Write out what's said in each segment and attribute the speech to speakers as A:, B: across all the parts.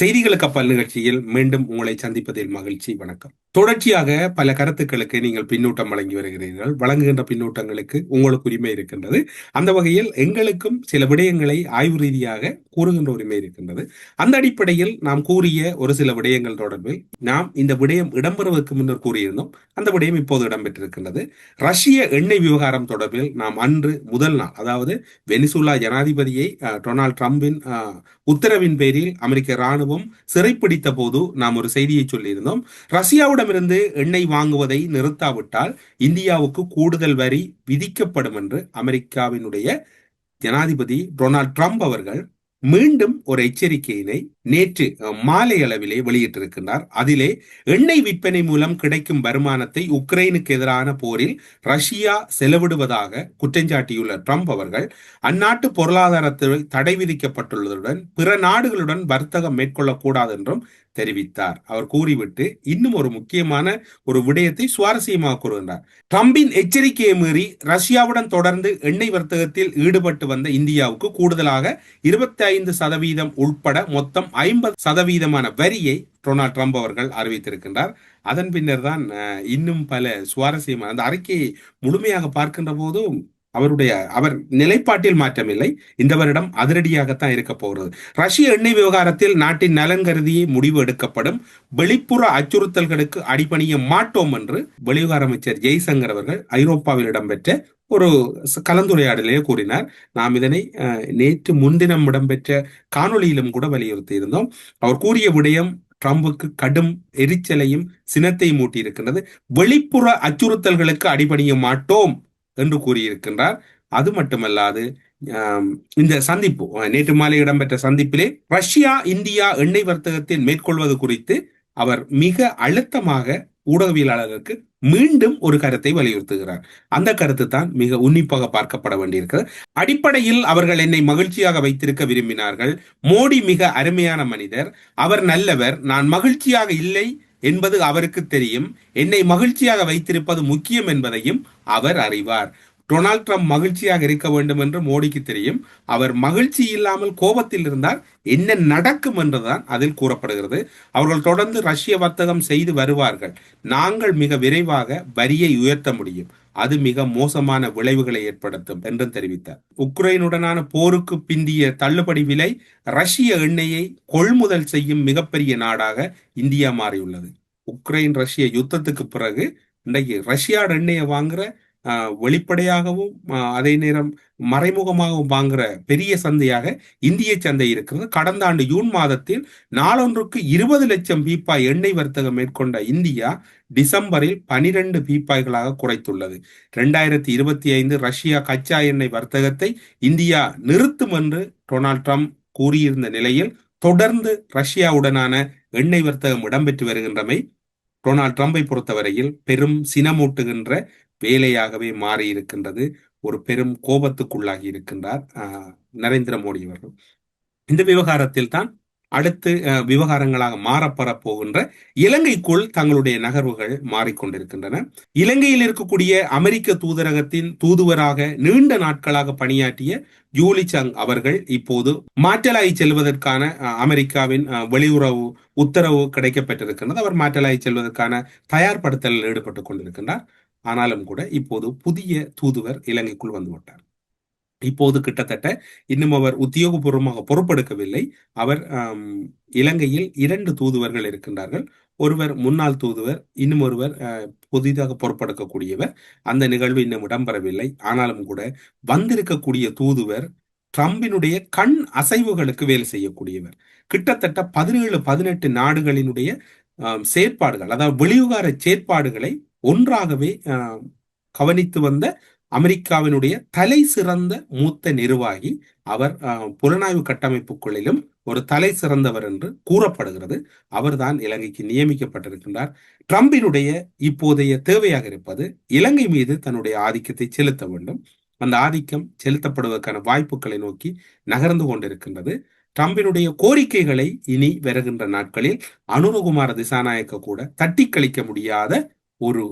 A: செய்திகளுக்கு அப்பல் நிகழ்ச்சியில் மீண்டும் உங்களை சந்திப்பதில் மகிழ்ச்சி. வணக்கம். தொடர்ச்சியாக பல கருத்துக்களுக்கு நீங்கள் பின்னூட்டம் வழங்கி வருகிறீர்கள். வழங்குகின்ற பின்னூட்டங்களுக்கு உங்களுக்கு உரிமை இருக்கின்றது. அந்த வகையில் எங்களுக்கும் சில விடயங்களை ஆய்வு ரீதியாக கூறுகின்ற உரிமை இருக்கின்றது. அந்த அடிப்படையில் நாம் கூறிய ஒரு சில விடயங்கள் தொடர்பில் நாம் இந்த விடயம் இடம்பெறுவதற்கு முன்னர் கூறியிருந்தோம். அந்த விடயம் இப்போது இடம்பெற்றிருக்கின்றது. ரஷ்ய எண்ணெய் விவகாரம் தொடர்பில் நாம் அன்று முதல் நாள் அதாவது வெனிசுலா ஜனாதிபதியை டொனால்ட் ட்ரம்பின் உத்தரவின் பேரில் அமெரிக்க ராணுவம் சிறைப்பிடித்த போது நாம் ஒரு செய்தியை சொல்லியிருந்தோம். ரஷ்யாவுடன் ரஷ்யாவிடமிருந்து எண்ணெய் வாங்குவதை நிறுத்தாவிட்டால் இந்தியாவுக்கு கூடுதல் வரி விதிக்கப்படும் என்று அமெரிக்காவினுடைய ஜனாதிபதி டொனால்ட் ட்ரம்ப் அவர்கள் மீண்டும் ஒரு எச்சரிக்கையினை நேற்று மாலை அளவிலே வெளியிட்டிருக்கின்றார். அதிலே எண்ணெய் விற்பனை மூலம் கிடைக்கும் வருமானத்தை உக்ரைனுக்கு எதிரான போரில் ரஷ்யா செலவிடுவதாக குற்றஞ்சாட்டியுள்ள ட்ரம்ப் அவர்கள் அந்நாட்டு பொருளாதாரத்தில் தடை விதிக்கப்பட்டுள்ளதுடன் பிற நாடுகளுடன் வர்த்தகம் மேற்கொள்ளக்கூடாது என்றும் தெரிவித்தார். அவர் கூறிவிட்டு இன்னும் ஒரு முக்கியமான ஒரு விடயத்தை சுவாரஸ்யமாக கூறுகின்றார். ட்ரம்பின் எச்சரிக்கையை மீறி ரஷ்யாவுடன் தொடர்ந்து எண்ணெய் வர்த்தகத்தில் ஈடுபட்டு வந்த இந்தியாவுக்கு கூடுதலாக இருபத்தி ஐந்து சதவீதம் உட்பட மொத்தம் ஐம்பது சதவீதமான வரியை டொனால்ட் ட்ரம்ப் அவர்கள் அறிவித்திருக்கின்றார். அதன் பின்னர் தான் இன்னும் பல சுவாரஸ்யமான அந்த அறிக்கையை முழுமையாக பார்க்கின்ற போதும் அவருடைய அவர் நிலைப்பாட்டில் மாற்றமில்லை. இந்த வருடம் அதிரடியாகத்தான் இருக்க போகிறது. ரஷ்ய எண்ணெய் விவகாரத்தில் நாட்டின் நலன் கருதியே முடிவு எடுக்கப்படும். வெளிப்புற அச்சுறுத்தல்களுக்கு அடிபணிய மாட்டோம் என்று வெளிவிவகார அமைச்சர் ஜெய்சங்கர் அவர்கள் ஐரோப்பாவில் இடம்பெற்ற ஒரு கலந்துரையாடலே கூறினார். நாம் இதனை நேற்று முன்தினம் இடம்பெற்ற காணொலியிலும் கூட வலியுறுத்தி இருந்தோம் அவர் கூறிய விடயம் ட்ரம்புக்கு கடும் எரிச்சலையும் சினத்தையும் மூட்டியிருக்கின்றது வெளிப்புற அச்சுறுத்தல்களுக்கு அடிபணிய மாட்டோம் என்று கூறியிருக்கின்றார். அது மட்டுமல்லாது இந்த சந்திப்பு நேற்று மாலை இடம்பெற்ற சந்திப்பிலே ரஷ்யா இந்தியா எண்ணெய் வர்த்தகத்தில் மேற்கொள்வது குறித்து அவர் மிக அழுத்தமாக ஊடகவியலாளர்களுக்கு மீண்டும் ஒரு கருத்தை வலியுறுத்துகிறார். அந்த கருத்து தான் மிக உன்னிப்பாக பார்க்கப்பட வேண்டியிருக்கிறது. அடிப்படையில் அவர்கள் என்னை மகிழ்ச்சியாக வைத்திருக்க விரும்பினார்கள். மோடி மிக அருமையான மனிதர். அவர் நல்லவர். நான் மகிழ்ச்சியாக இல்லை என்பது அவருக்கு தெரியும். என்னை மகிழ்ச்சியாக வைத்திருப்பது முக்கியம் என்பதையும் அவர் அறிவார். டொனால்ட் ட்ரம்ப் மகிழ்ச்சியாக இருக்க வேண்டும் என்று மோடிக்கு தெரியும். அவர் மகிழ்ச்சி இல்லாமல் கோபத்தில் இருந்தால் என்ன நடக்கும் என்றுதான் அதில் கூறப்படுகிறது. அவர்கள் தொடர்ந்து ரஷ்ய வர்த்தகம் செய்து வருவார்கள். நாங்கள் மிக விரைவாக வரியை உயர்த்த முடியும். அது மிக மோசமான விளைவுகளை ஏற்படுத்தும் என்றும் தெரிவித்தார். உக்ரைனுடனான போருக்கு பிந்திய தள்ளுபடி விலை ரஷ்ய எண்ணெயை கொள்முதல் செய்யும் மிகப்பெரிய நாடாக இந்தியா மாறியுள்ளது. உக்ரைன் ரஷ்ய யுத்தத்துக்கு பிறகு இன்றைக்கு ரஷ்யா எண்ணெயை வாங்குற வெளிப்படையாகவும் அதே நேரம் மறைமுகமாகவும் வாங்குற பெரிய சந்தையாக இந்திய சந்தை இருக்கிறது. கடந்த ஆண்டு ஜூன் மாதத்தில் நாளொன்றுக்கு இருபது லட்சம் பீப்பாய் எண்ணெய் வர்த்தகம் மேற்கொண்ட இந்தியா டிசம்பரில் பனிரெண்டு பீப்பாய்களாக குறைத்துள்ளது. ரெண்டாயிரத்தி இருபத்தி ஐந்து ரஷ்யா கச்சா எண்ணெய் வர்த்தகத்தை இந்தியா நிறுத்தும் என்று டொனால்ட் ட்ரம்ப் கூறியிருந்த நிலையில் தொடர்ந்து ரஷ்யாவுடனான எண்ணெய் வர்த்தகம் இடம்பெற்று வருகின்றமை டொனால்ட் ட்ரம்பை பொறுத்தவரையில் பெரும் சினமூட்டுகின்ற வேலையாகவே மாறி இருக்கின்றது ஒரு பெரும் கோபத்துக்குள்ளாகி இருக்கின்றார் நரேந்திர மோடி அவர்கள். இந்த விவகாரத்தில் தான் அடுத்து விவகாரங்களாக மாறப்பெற போகின்ற இலங்கைக்குள் தங்களுடைய நகர்வுகள் மாறிக்கொண்டிருக்கின்றன. இலங்கையில் இருக்கக்கூடிய அமெரிக்க தூதரகத்தின் தூதுவராக நீண்ட நாட்களாக பணியாற்றிய ஜூலி சங் அவர்கள் இப்போது மாற்றலாகி செல்வதற்கான அமெரிக்காவின் வெளியுறவு உத்தரவு கிடைக்கப்பட்டிருக்கின்றது அவர் மாற்றலாகி செல்வதற்கான தயார்படுத்தலில் ஈடுபட்டுக் கொண்டிருக்கின்றார். ஆனாலும் கூட இப்போது புதிய தூதுவர் இலங்கைக்குள் வந்துவிட்டார் இப்போது கிட்டத்தட்ட இன்னும் அவர் உத்தியோகபூர்வமாக பொறுப்பெடுக்கவில்லை. அவர் இலங்கையில் இரண்டு தூதுவர்கள் இருக்கின்றார்கள். ஒருவர் முன்னாள் தூதுவர் இன்னும் ஒருவர் புதிதாக பொறுப்பெடுக்கக்கூடியவர். அந்த நிகழ்வு இன்னும் இடம்பெறவில்லை. ஆனாலும் கூட வந்திருக்கக்கூடிய தூதுவர் ட்ரம்பினுடைய கண் அசைவுகளுக்கு வேலை செய்யக்கூடியவர். கிட்டத்தட்ட பதினேழு பதினெட்டு நாடுகளினுடைய செயற்பாடுகள் அதாவது வெளியுகார செயற்பாடுகளை ஒன்றாகவே கவனித்து வந்த அமெரிக்காவினுடைய தலை சிறந்த மூத்த நிர்வாகி அவர் புலனாய்வு கட்டமைப்புக்குள்ளிலும் ஒரு தலை சிறந்தவர் என்று கூறப்படுகிறது. அவர்தான் இலங்கைக்கு நியமிக்கப்பட்டிருக்கின்றார். ட்ரம்பினுடைய இப்போதைய தேவையாக இருப்பது இலங்கை மீது தன்னுடைய ஆதிக்கத்தை செலுத்த வேண்டும். அந்த ஆதிக்கம் செலுத்தப்படுவதற்கான வாய்ப்புகளை நோக்கி நகர்ந்து கொண்டிருக்கின்றது. ட்ரம்பினுடைய கோரிக்கைகளை இனி வருகின்ற நாட்களில் அனுரகுமார திசாநாயக்க கூட தட்டி கழிக்க முடியாத ஒரு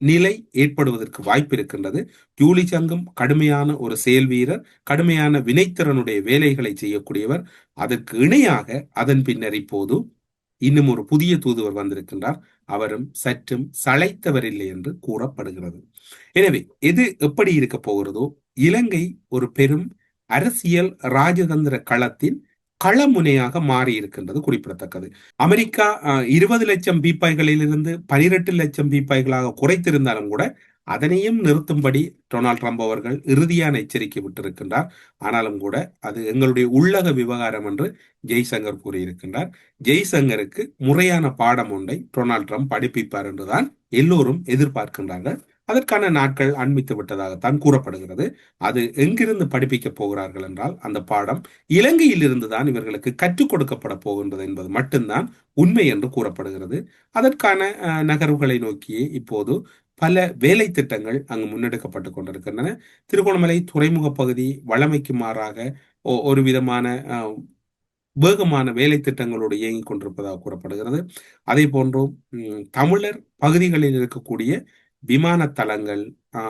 A: நிலை ஏற்படுவதற்கு வாய்ப்பு இருக்கின்றது ஜூலி சங்கம் கடுமையான ஒரு செயல் வீரர் கடுமையான வினைத்திறனுடைய வேலைகளை செய்யக்கூடியவர். அதற்கு இணையாக அதன் பின்னர் இப்போது இன்னும் ஒரு புதிய தூதுவர் வந்திருக்கின்றார். அவரும் சற்றும் சளைத்தவர் இல்லை என்று கூறப்படுகிறது. எனவே எது எப்படி இருக்க போகிறதோ இலங்கை ஒரு பெரும் அரசியல் ராஜதந்திர களத்தின் களமுனையாக மாறி இருக்கின்றது குறிப்பிடத்தக்கது. அமெரிக்கா இருபது லட்சம் பீப்பாய்களிலிருந்து பனிரெண்டு லட்சம் பீப்பாய்களாக குறைத்திருந்தாலும் கூட அதனையும் நிறுத்தும்படி டொனால்ட் ட்ரம்ப் அவர்கள் இறுதியான எச்சரிக்கை விட்டிருக்கின்றார். ஆனாலும் கூட அது எங்களுடைய உள்ளக விவகாரம் என்று ஜெய்சங்கர் கூறியிருக்கின்றார். ஜெய்சங்கருக்கு முறையான பாடம் ஒன்றை டொனால்ட் ட்ரம்ப் படிப்பிப்பார் என்றுதான் எல்லோரும் எதிர்பார்க்கின்றார்கள். அதற்கான நாட்கள் அண்மித்து விட்டதாகத்தான் கூறப்படுகிறது. அது எங்கிருந்து படிப்பிக்கப் போகிறார்கள் என்றால் அந்த பாடம் இலங்கையிலிருந்து தான் இவர்களுக்கு கற்றுக் கொடுக்கப்பட போகின்றது என்பது மட்டும்தான் உண்மை என்று கூறப்படுகிறது. அதற்கான நகர்வுகளை நோக்கியே இப்போது பல வேலை திட்டங்கள் அங்கு முன்னெடுக்கப்பட்டு கொண்டிருக்கின்றன. திருகோணமலை துறைமுக பகுதி வளமைக்கு மாறாக ஒரு விதமான வேகமான வேலை திட்டங்களோடு இயங்கிக் கொண்டிருப்பதாக கூறப்படுகிறது. அதே போன்றும் தமிழர் பகுதிகளில் இருக்கக்கூடிய விமான தளங்கள்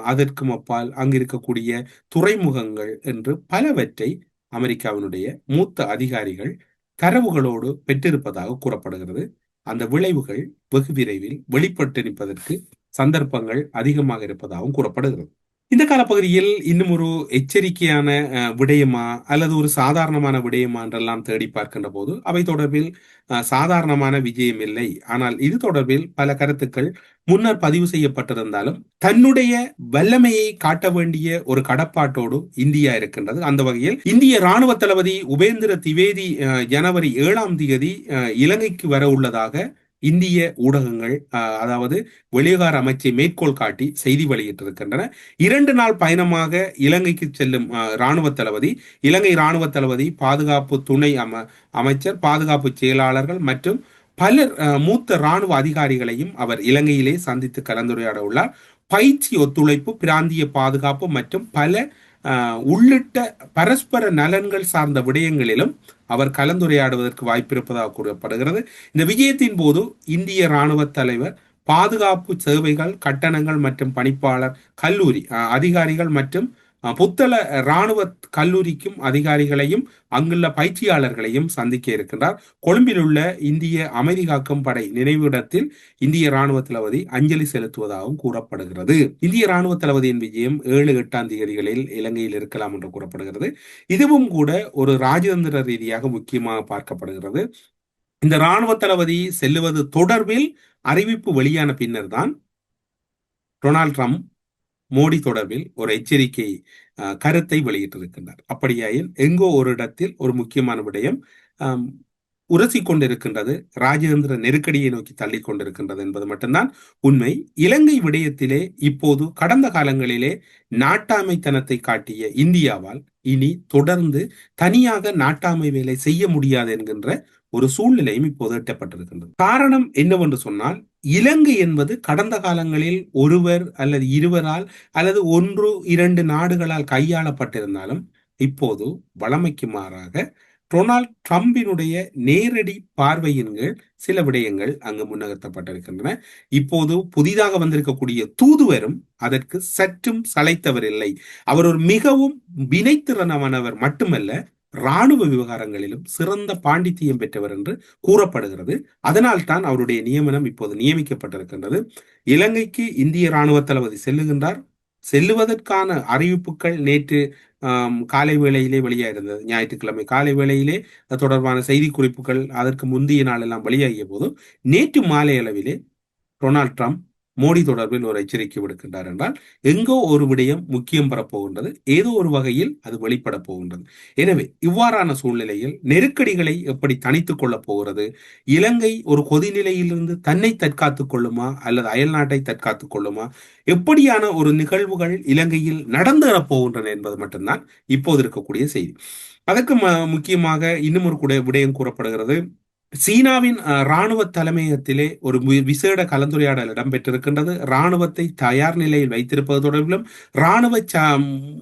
A: அதற்கும் அப்பால் அங்கு இருக்கக்கூடிய துறைமுகங்கள் என்று பலவற்றை அமெரிக்காவினுடைய மூத்த அதிகாரிகள் தரவுகளோடு பெற்றிருப்பதாக கூறப்படுகிறது. அந்த விளைவுகள் வெகு விரைவில் வெளிப்பட்டு நிற்பதற்கு சந்தர்ப்பங்கள் அதிகமாக இருப்பதாகவும் கூறப்படுகிறது. இந்த காலப்பகுதியில் இன்னும் ஒரு எச்சரிக்கையான விடயமா அல்லது ஒரு சாதாரணமான விடயமா என்றெல்லாம் தேடி பார்க்கின்ற போது அவை தொடர்பில் சாதாரணமான விஜயம் இல்லை. ஆனால் இது தொடர்பில் பல கருத்துக்கள் முன்னர் பதிவு செய்யப்பட்டிருந்தாலும் தன்னுடைய வல்லமையை காட்ட வேண்டிய ஒரு கடப்பாட்டோடு இந்தியா இருக்கின்றது. அந்த வகையில் இந்திய ராணுவ தளபதி உபேந்திர திவேதி ஜனவரி ஏழாம் தேதி இலங்கைக்கு வர உள்ளதாக இந்திய ஊடகங்கள் அதாவது வெளியகார அமைச்சை மேற்கோள் காட்டி செய்தி வெளியிட்டிருக்கின்றன. இரண்டு நாள் பயணமாக இலங்கைக்கு செல்லும் இராணுவ தளபதி இலங்கை இராணுவ தளபதி பாதுகாப்பு துணை அம அமைச்சர் பாதுகாப்பு செயலாளர்கள் மற்றும் பலர் மூத்த இராணுவ அதிகாரிகளையும் அவர் இலங்கையிலே சந்தித்து கலந்துரையாட உள்ளார் பயிற்சி ஒத்துழைப்பு பிராந்திய பாதுகாப்பு மற்றும் பல உள்ளிட்ட பரஸ்பர நலன்கள் சார்ந்த விடயங்களிலும் அவர் கலந்துரையாடுவதற்கு வாய்ப்பிருப்பதாக கூறப்படுகிறது. இந்த விஜயத்தின் போது இந்திய இராணுவ தலைவர் பாதுகாப்பு சேவைகள் கட்டணங்கள் மற்றும் பணிப்பாளர் கல்லூரி அதிகாரிகள் மற்றும் புத்தள இராணுவ கல்லூரிக்கும் அதிகாரிகளையும் அங்குள்ள பயிற்சியாளர்களையும் சந்திக்க இருக்கின்றார். கொழும்பில் உள்ள இந்திய அமைதி காக்கும் படை நினைவிடத்தில் இந்திய ராணுவ தளபதி அஞ்சலி செலுத்துவதாகவும் கூறப்படுகிறது. இந்திய ராணுவ தளபதியின் விஜயம் ஏழு எட்டாம் தேதிகளில் இலங்கையில் இருக்கலாம் என்று கூறப்படுகிறது. இதுவும் கூட ஒரு ராஜதந்திர ரீதியாக முக்கியமாக பார்க்கப்படுகிறது. இந்த ராணுவ தளபதி செல்லுவது தொடர்பில் அறிவிப்பு வெளியான பின்னர் தான் டொனால்ட் ட்ரம்ப் மோடி தொடர்பில் ஒரு எச்சரிக்கை கருத்தை வெளியிட்டிருக்கின்றார். அப்படியாயில் எங்கோ ஒரு இடத்தில் ஒரு முக்கியமான விடயம் உரசி கொண்டிருக்கின்றது ராஜேந்திர நெருக்கடியை நோக்கி தள்ளி கொண்டிருக்கின்றது என்பது மட்டும்தான் உண்மை. இலங்கை விடயத்திலே இப்போது கடந்த காலங்களிலே நாட்டாமைத்தனத்தை காட்டிய இந்தியாவால் இனி தொடர்ந்து தனியாக நாட்டாமை வேலை செய்ய முடியாது என்கின்ற ஒரு சூழ்நிலையும் இப்போது எட்டப்பட்டிருக்கின்றது. காரணம் என்னவென்று சொன்னால் இலங்கை என்பது கடந்த காலங்களில் ஒருவர் அல்லது இருவரால் அல்லது ஒன்று இரண்டு நாடுகளால் கையாளப்பட்டிருந்தாலும் இப்போது வளமைக்கு மாறாக டொனால்ட் ட்ரம்பினுடைய நேரடி பார்வையின் சில விடயங்கள் அங்கு முன்னகர்த்தப்பட்டிருக்கின்றன. இப்போது புதிதாக வந்திருக்கக்கூடிய தூதுவரும் அதற்கு சற்றும் சளைத்தவர் இல்லை அவர் ஒரு மிகவும் வினைத்திறனமானவர் மட்டுமல்ல இராணுவ விவகாரங்களிலும் சிறந்த பாண்டித்தியம் பெற்றவர் என்று கூறப்படுகிறது. அதனால் தான் அவருடைய நியமனம் இப்போது நியமிக்கப்பட்டிருக்கின்றது. இலங்கைக்கு இந்திய இராணுவ தளபதி செல்லுகின்றார். செல்லுவதற்கான அறிவிப்புகள் நேற்று காலை வேளையிலே வெளியாயிருந்தது. ஞாயிற்றுக்கிழமை காலை வேளையிலே தொடர்பான செய்தி குறிப்புகள் அதற்கு முந்தைய நாள் எல்லாம் வெளியாகிய போதும் நேற்று மாலை அளவிலே டொனால்ட் ட்ரம்ப் மோடி தொடர்பில் ஒரு எச்சரிக்கை விடுக்கின்றார் என்றால் எங்கோ ஒரு விடயம் முக்கியம் பெறப்போகின்றது ஏதோ ஒரு வகையில் அது வெளிப்பட போகின்றது. எனவே இவ்வாறான சூழ்நிலையில் நெருக்கடிகளை எப்படி தனித்துக் கொள்ளப் போகிறது? இலங்கை ஒரு கொதிநிலையிலிருந்து தன்னை தற்காத்துக் கொள்ளுமா? அல்லது அயல் நாட்டை தற்காத்துக் கொள்ளுமா? எப்படியான ஒரு நிகழ்வுகள் இலங்கையில் நடந்தேறப் போகின்றன என்பது மட்டும்தான் இப்போது இருக்கக்கூடிய செய்தி. அதற்கு முக்கியமாக இன்னும் ஒரு கூட விடயம் கூறப்படுகிறது. சீனாவின் ராணுவ தலைமையகத்திலே ஒரு விசேட கலந்துரையாடல் இடம்பெற்றிருக்கின்றது. ராணுவத்தை தயார் நிலையில் வைத்திருப்பது தொடர்பிலும் ராணுவ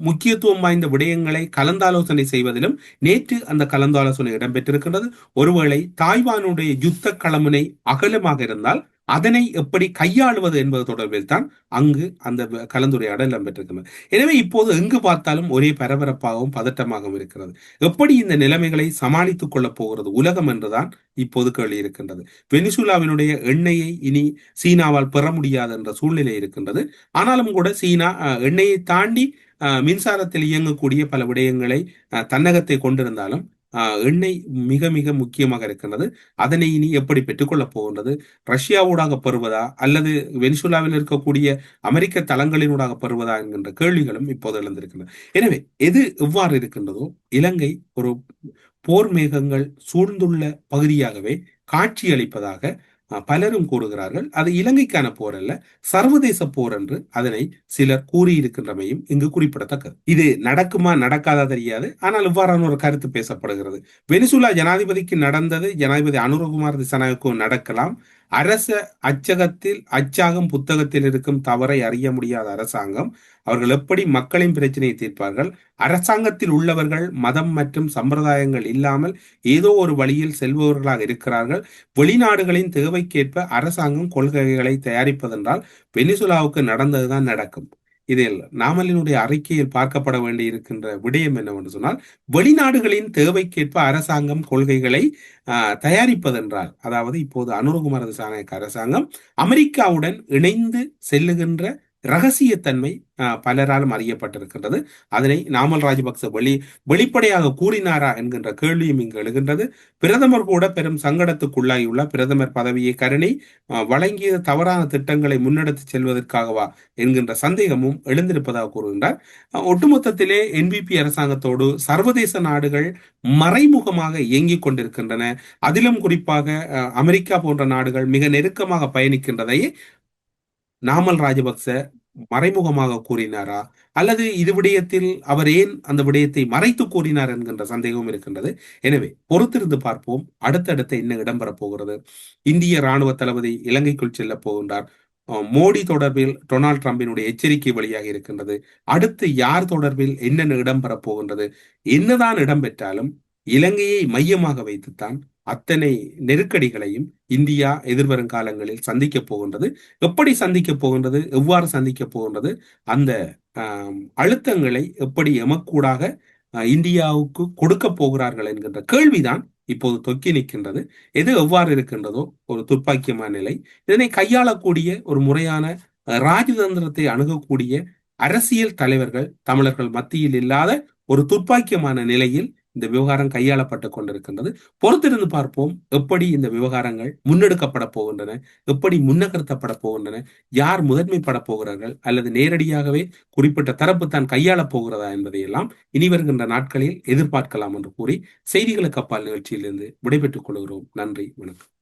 A: முக்கியத்துவம் வாய்ந்த விடயங்களை கலந்தாலோசனை செய்வதிலும் நேற்று அந்த கலந்தாலோசனை இடம்பெற்றிருக்கின்றது. ஒருவேளை தாய்வானுடைய யுத்த களமுனை அகலமாக இருந்தால் அதனை எப்படி கையாளுவது என்பது தொடர்பில் தான் அங்கு அந்த வ- கலந்துரையாடல் இடம்பெற்றிருக்கிறது. எனவே இப்போது எங்கு பார்த்தாலும் ஒரே பரபரப்பாகவும் பதட்டமாகவும் இருக்கிறது. எப்படி இந்த நிலைமைகளை சமாளித்துக் கொள்ளப் போகிறது உலகம் என்றுதான் இப்போது கேள்வி இருக்கின்றது. வெனிசுலாவினுடைய எண்ணெயை இனி சீனாவால் பெற முடியாது என்ற சூழ்நிலை இருக்கின்றது. ஆனாலும் கூட சீனா அஹ், எண்ணெயை தாண்டி மின்சாரத்தில் இயங்கக்கூடிய பல விடயங்களை தன்னகத்தை கொண்டிருந்தாலும் எண்ணெய் மிக மிக முக்கியமாக இருக்கின்றது. அதனை இனி எப்படி பெற்றுக்கொள்ளப் போகின்றது? ரஷ்யாவூடாக பெறுவதா அல்லது வெனிசுலாவில் இருக்கக்கூடிய அமெரிக்க தளங்களினூடாக பெறுவதா என்கின்ற கேள்விகளும் இப்போது எழுந்திருக்கின்றன. எனவே எது எவ்வாறு இருக்கின்றதோ இலங்கை ஒரு போர் மேகங்கள் சூழ்ந்துள்ள பகுதியாகவே காட்சியளிப்பதாக பலரும் கூறுகிறார்கள். அது இலங்கைக்கான போர் அல்ல சர்வதேச போர் என்று அதனை சிலர் கூறியிருக்கின்றமையும் இங்கு குறிப்பிடத்தக்கது இது நடக்குமா நடக்காதா தெரியாது. ஆனால் இவ்வாறான ஒரு கருத்து பேசப்படுகிறது. வெனிசுலா ஜனாதிபதிக்கு நடந்தது ஜனாதிபதி அனுரகுமார் திசநாயக்கும் நடக்கலாம். அரச அச்சகத்தில் அச்சாகும் புத்தகத்தில் இருக்கும் தவறை அறிய முடியாத அரசாங்கம் அவர்கள் எப்படி மக்களின் பிரச்சனையை தீர்ப்பார்கள்? அரசாங்கத்தில் உள்ளவர்கள் மதம் மற்றும் சம்பிரதாயங்கள் இல்லாமல் ஏதோ ஒரு வழியில் செல்பவர்களாக இருக்கிறார்கள். வெளிநாடுகளின் தேவைக்கேற்ப அரசாங்கம் கொள்கைகளை தயாரிப்பதென்றால் வெனிசுலாவுக்கு நடந்ததுதான் நடக்கும். இதில் நாமலினுடைய அறிக்கையில் பார்க்கப்பட வேண்டி இருக்கின்ற விடயம் என்னவென்று சொன்னால் வெளிநாடுகளின் தேவைக்கேற்ப அரசாங்கம் கொள்கைகளை தயாரிப்பதென்றால் அதாவது இப்போது அனுரகுமார திசாநாயக்க அரசாங்கம் அமெரிக்காவுடன் இணைந்து செல்லுகின்ற ரகசியத்தன்மை பலராலும் அறியப்பட்டிருக்கின்றது. அதனை நாமல் ராஜபக்ச வெளி வெளிப்படையாக கூறினாரா என்கின்ற கேள்வியும் இங்கு எழுகின்றது. பிரதமர் கூட பெரும் சங்கடத்துக்குள்ளாகியுள்ள பிரதமர் பதவியை கருணை வழங்கிய தவறான திட்டங்களை முன்னெடுத்து செல்வதற்காகவா என்கின்ற சந்தேகமும் எழுந்திருப்பதாக கூறுகின்றார். ஒட்டுமொத்தத்திலே என்பிபி அரசாங்கத்தோடு சர்வதேச நாடுகள் மறைமுகமாக இயங்கிக் கொண்டிருக்கின்றன. அதிலும் குறிப்பாக அமெரிக்கா போன்ற நாடுகள் மிக நெருக்கமாக பயணிக்கின்றதை நாமல் ராஜபக்ச மறைமுகமாக கூறினாரா? அல்லது இது விடயத்தில் அவர் ஏன் அந்த விடயத்தை மறைத்து கூறினார் என்கின்ற சந்தேகமும் இருக்கின்றது. எனவே பொறுத்திருந்து பார்ப்போம். அடுத்தடுத்த என்ன இடம்பெறப் போகிறது? இந்திய ராணுவ தளபதி இலங்கைக்குள் செல்ல போகின்றார். மோடி தொடர்பில் டொனால்ட் ட்ரம்பினுடைய எச்சரிக்கை வழியாக இருக்கின்றது. அடுத்து யார் தொடர்பில் என்னென்ன இடம்பெறப் போகின்றது? என்னதான் இடம்பெற்றாலும் இலங்கையை மையமாக வைத்துத்தான் அத்தனை நெருக்கடிகளையும் இந்தியா எதிர்வரும் காலங்களில் சந்திக்க போகின்றது. எப்படி சந்திக்க போகின்றது? எவ்வாறு சந்திக்க போகின்றது? அந்த அழுத்தங்களை எப்படி எமக்கூடாக இந்தியாவுக்கு கொடுக்க போகிறார்கள் என்கின்ற கேள்விதான் இப்போது தொக்கி நிற்கின்றது. எது எவ்வாறு இருக்கின்றதோ ஒரு துப்பாக்கியமான நிலை. இதனை கையாளக்கூடிய ஒரு முறையான ராஜதந்திரத்தை அணுகக்கூடிய அரசியல் தலைவர்கள் தமிழர்கள் மத்தியில் இல்லாத ஒரு துப்பாக்கியமான நிலையில் இந்த விவகாரம் கையாளப்பட்டு கொண்டிருக்கின்றது. பொறுத்திருந்து பார்ப்போம் எப்படி இந்த விவகாரங்கள் முன்னெடுக்கப்பட போகின்றன எப்படி முன்னகர்த்தப்பட போகின்றன யார் முதன்மைப்பட போகிறார்கள் அல்லது நேரடியாகவே குறிப்பிட்ட தரப்பு தான் கையாளப் போகிறதா என்பதையெல்லாம் இனி வருகின்ற நாட்களில் எதிர்பார்க்கலாம் என்று கூறி செய்திகளுக்கு அப்பால் நிகழ்ச்சியிலிருந்து விடைபெற்றுக் கொள்கிறோம். நன்றி வணக்கம்.